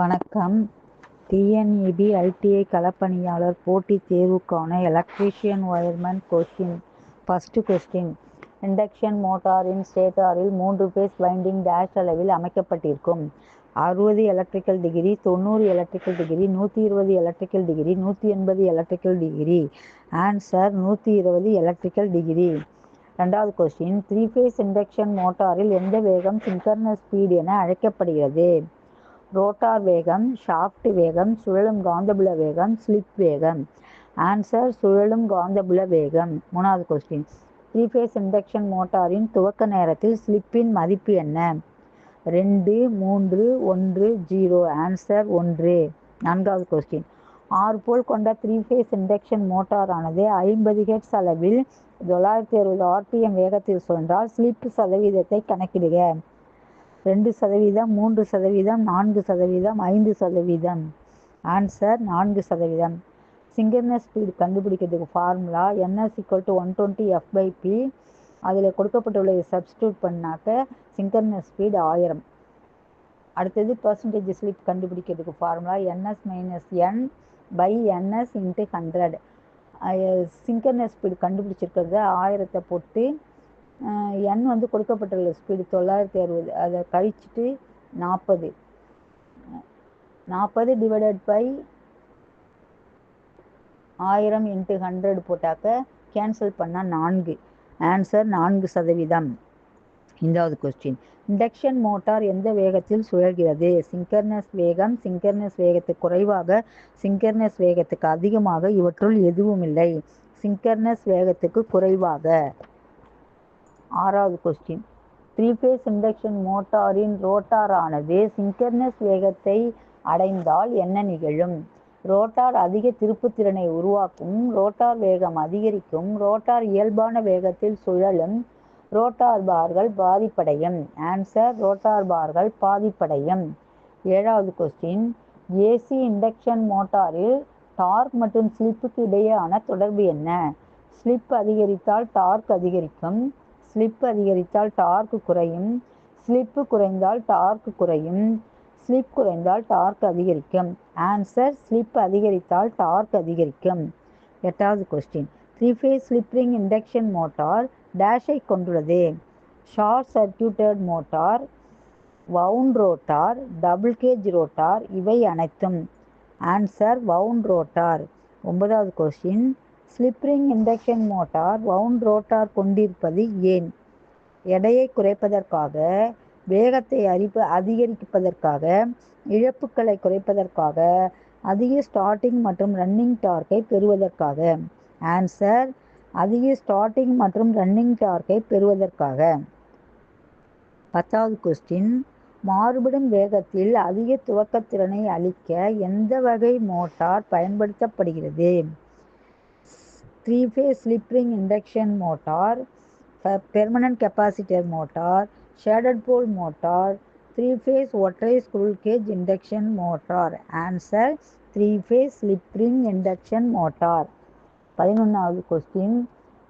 வணக்கம். TNEB ITI களப்பணியாளர் போட்டித் தேர்வுக்கான electrician wireman question first question induction மோட்டாரின் ஸ்டேட்டாரில் மூன்று பேஸ் வைண்டிங் டேஷ் அளவில் அமைக்கப்பட்டிருக்கும். அறுபது எலக்ட்ரிக்கல் டிகிரி தொண்ணூறு எலக்ட்ரிக்கல் டிகிரி நூற்றி இருபது எலக்ட்ரிக்கல் டிகிரி நூற்றி எண்பது எலக்ட்ரிக்கல் டிகிரி ஆன்சர் நூற்றி இருபது எலக்ட்ரிக்கல் டிகிரி ரெண்டாவது கொஸ்டின் த்ரீ ஃபேஸ் இண்டக்ஷன் மோட்டாரில் எந்த வேகம் சிங்கர்னஸ் ஸ்பீட் என அழைக்கப்படுகிறது? ரோட்டார் வேகம் ஷாஃப்ட் வேகம் சுழலும் காந்தபுல வேகம் ஸ்லிப் வேகம். ஆன்சர் சுழலும் காந்தபுல வேகம். மூணாவது கொஸ்டின் த்ரீ ஃபேஸ் இண்டக்ஷன் மோட்டாரின் துவக்க நேரத்தில் ஸ்லிப்பின் மதிப்பு என்ன? ரெண்டு மூன்று ஒன்று ஜீரோ ஆன்சர் ஒன்று. நான்காவது கொஸ்டின் ஆறு போல் கொண்ட த்ரீ ஃபேஸ் இண்டக்ஷன் மோட்டாரானது ஐம்பது ஹெட்ஸ் அளவில் தொள்ளாயிரத்தி அறுபது ஆர்பிஎம் வேகத்தில் சுழன்றால் ஸ்லிப் சதவீதத்தை கணக்கிடுக. ரெண்டு சதவீதம் மூன்று சதவீதம் நான்கு சதவீதம் ஐந்து சதவீதம். ஆன்சர் நான்கு சதவீதம். சிங்கர்னஸ் ஸ்பீடு கண்டுபிடிக்கிறதுக்கு formula N S equal to one twenty F by P அதில் கொடுக்கப்பட்டுள்ளதை சப்ஸ்டியூட் பண்ணாக்க சிங்கர்னஸ் ஸ்பீடு ஆயிரம். அடுத்தது பர்சன்டேஜ் ஸ்லிப் கண்டுபிடிக்கிறதுக்கு formula N S minus N by N S into hundred synchronous speed கண்டுபிடிச்சிருக்கிறத ஆயிரத்தை போட்டு என் வந்து கொடுக்கப்பட்டுள்ள ஸ்பீடு தொள்ளாயிரத்தி அறுபது. அதை கழிச்சிட்டு நாற்பது. நாற்பது டிவைடட் பை ஆயிரம் இன்ட்டு ஹண்ட்ரட் போட்டாக்க கேன்சல் பண்ணால் நான்கு. ஆன்சர் நான்கு சதவீதம். இந்தாவது கொஸ்டின் இண்டக்ஷன் மோட்டார் எந்த வேகத்தில் சுழல்கிறது? சிங்கர்னஸ் வேகம் சிங்கர்னஸ் வேகத்துக்கு குறைவாக சிங்கர்னஸ் வேகத்துக்கு அதிகமாக இவற்றுள் எதுவும் இல்லை சிங்கர்னஸ் வேகத்துக்கு குறைவாக. ஆறாவது கொஸ்டின் த்ரீ ஃபேஸ் இண்டக்ஷன் மோட்டாரின் ரோட்டார் ஆனது சிங்கர்னஸ் வேகத்தை அடைந்தால் என்ன நிகழும்? ரோட்டார் அதிக திருப்புத்திறனை உருவாக்கும் ரோட்டார் வேகம் அதிகரிக்கும் ரோட்டார் இயல்பான வேகத்தில் சுழலும் ரோட்டார் பார்கள் பாதிப்படையும். ஆன்சர் ரோட்டார் பார்கள் பாதிப்படையும். ஏழாவது கொஸ்டின் ஏசி இண்டக்ஷன் மோட்டாரில் டார்க் மற்றும் ஸ்லிப்புக்கு இடையேயான தொடர்பு என்ன? ஸ்லிப் அதிகரித்தால் டார்க் அதிகரிக்கும் ஸ்லிப் அதிகரித்தால் டார்க் குறையும். ஸ்லிப்பு குறைந்தால் டார்க் குறையும். ஸ்லிப் குறைந்தால் டார்க் அதிகரிக்கும். ஆன்சர் ஸ்லிப் அதிகரித்தால் டார்க் அதிகரிக்கும். எட்டாவது question three phase slip ring induction motor டேஷை கொண்டுள்ளது. Short circuited motor wound rotor double cage rotor இவை அனைத்தும். ஆன்சர் வவுண்ட் ரோட்டார் ஒன்பதாவது question slip ring induction motor wound rotor கொண்டிருப்பது ஏன்? எடையை குறைப்பதற்காக வேகத்தை அறிப்ப அதிகரிப்பதற்காக இழப்புகளை குறைப்பதற்காக அதிக ஸ்டார்டிங் மற்றும் ரன்னிங் டார்க்கை பெறுவதற்காக. ஆன்சர் அதிக ஸ்டார்டிங் மற்றும் ரன்னிங் டார்க்கை பெறுவதற்காக. பத்தாவது கொஸ்டின் மாறுபடும் வேகத்தில் அதிக துவக்கத்திறனை அளிக்க எந்த வகை மோட்டார் பயன்படுத்தப்படுகிறது? Three phase slip ring induction motor permanent capacitor motor shaded pole motor three phase ஒற்றை squirrel cage induction motor answer three phase slip ring induction motor பதினொன்றாவது கொஸ்டின்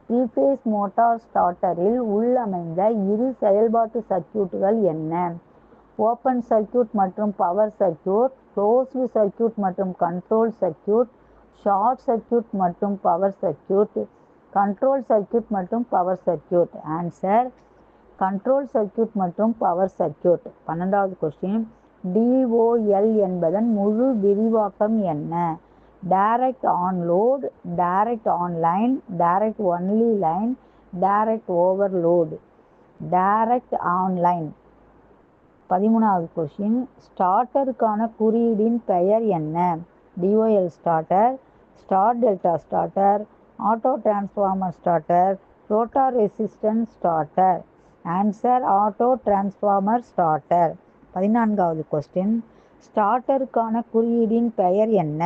த்ரீ ஃபேஸ் மோட்டார் ஸ்டார்டரில் உள்ளமைந்த இரு செயல்பாட்டு சர்க்கியூட்டுகள் என்ன? ஓப்பன் சர்க்கியூட் மற்றும் power circuit closed circuit மற்றும் கண்ட்ரோல் சர்க்கியூட் ஷார்ட் சர்க்கியூட் மற்றும் பவர் சர்க்கியூட் கண்ட்ரோல் சர்க்கியூட் மற்றும் power circuit answer control circuit மற்றும் பவர் சர்க்கியூட் பன்னெண்டாவது கொஸ்டின் டிஓஎல் என்பதன் முழு விரிவாக்கம் என்ன? Direct on load direct online direct only line direct overload direct online பதிமூணாவது கொஸ்டின் ஸ்டார்டருக்கான குறியீடின் பெயர் என்ன? DOL starter star delta starter auto transformer starter rotor resistance starter answer auto transformer starter பதினான்காவது கொஸ்டின் ஸ்டார்டருக்கான குறியீடின் பெயர் என்ன?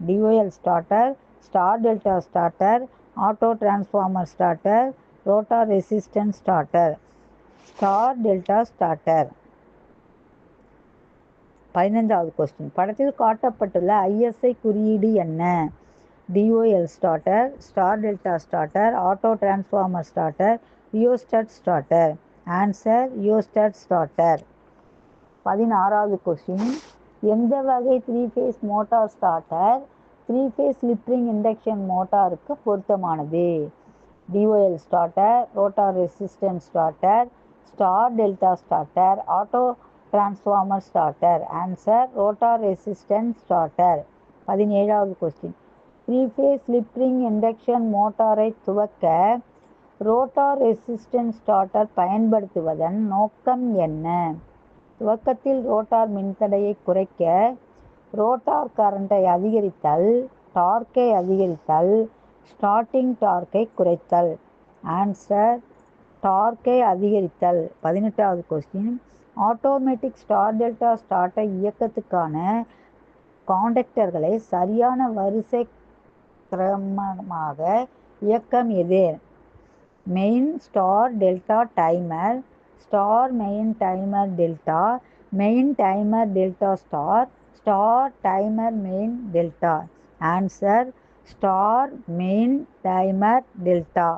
DOL starter star delta starter auto transformer starter rotor resistance starter star delta starter பதினைந்தாவது கொஸ்டின் படத்தில் காட்டப்பட்டுள்ள ISI குறியீடு என்ன? DOL starter star delta starter auto transformer starter rheostat starter answer rheostat starter பதினாறாவது கொஸ்டின் எந்த வகை three phase motor starter three phase slip ring induction மோட்டாருக்கு பொருத்தமானது? DOL starter rotor resistance starter star delta starter auto transformer starter answer rotor resistance starter பதினேழாவது question three phase slip ring induction மோட்டாரை துவக்க rotor resistance starter பயன்படுத்துவதன் நோக்கம் என்ன? துவக்கத்தில் rotor மின்தடையை குறைக்க ரோட்டார் கரண்டை அதிகரித்தல் டார்க்கை அதிகரித்தல் ஸ்டார்டிங் டார்க்கை குறைத்தல். ஆன்சர் டார்க்கை அதிகரித்தல். பதினெட்டாவது கொஸ்டின் ஆட்டோமேட்டிக் ஸ்டார் டெல்டா ஸ்டார்டை இயக்கத்துக்கான காண்டக்டர்களை சரியான வரிசை கிரமமாக இயக்கம் எது? Main star delta timer star main timer delta main timer delta star star timer main delta answer star main timer delta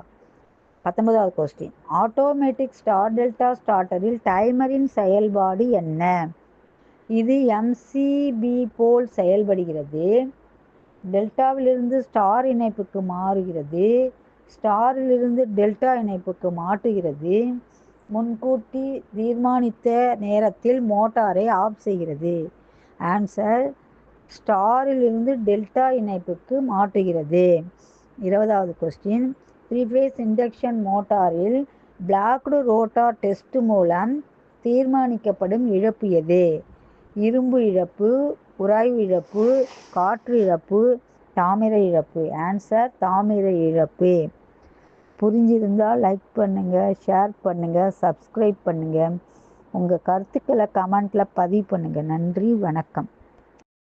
பத்தொன்பதாவது கொஸ்டின் ஆட்டோமேட்டிக் ஸ்டார் டெல்டா ஸ்டார்டரில் டைமரின் செயல்பாடு என்ன? இது எம்சிபி போல் செயல்படுகிறது. டெல்டாவிலிருந்து ஸ்டார் இணைப்புக்கு மாறுகிறது. ஸ்டாரிலிருந்து டெல்டா இணைப்புக்கு மாற்றுகிறது. முன்கூட்டி தீர்மானித்த நேரத்தில் மோட்டாரை ஆஃப் செய்கிறது. ஆன்சர் ஸ்டாரிலிருந்து டெல்டா இணைப்புக்கு மாற்றுகிறது. இருபதாவது கொஸ்டின் த்ரீ ஃபேஸ் இண்டக்ஷன் மோட்டாரில் பிளாக்டு ரோட்டார் டெஸ்ட் மூலம் தீர்மானிக்கப்படும் இழப்பு எது? இரும்பு இழப்பு உராய்வு இழப்பு காற்று இழப்பு தாமிர இழப்பு. ஆன்சர் தாமிர இழப்பு. புரிஞ்சிருந்தால் லைக் பண்ணுங்கள் ஷேர் பண்ணுங்கள் சப்ஸ்கிரைப் பண்ணுங்கள் உங்கள் கருத்துக்களை கமெண்ட்டில் பதிவு பண்ணுங்கள் நன்றி வணக்கம்.